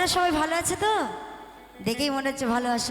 আপনারা সবাই ভালো আছে তো? দেখেই মনে হচ্ছে ভালো আছে।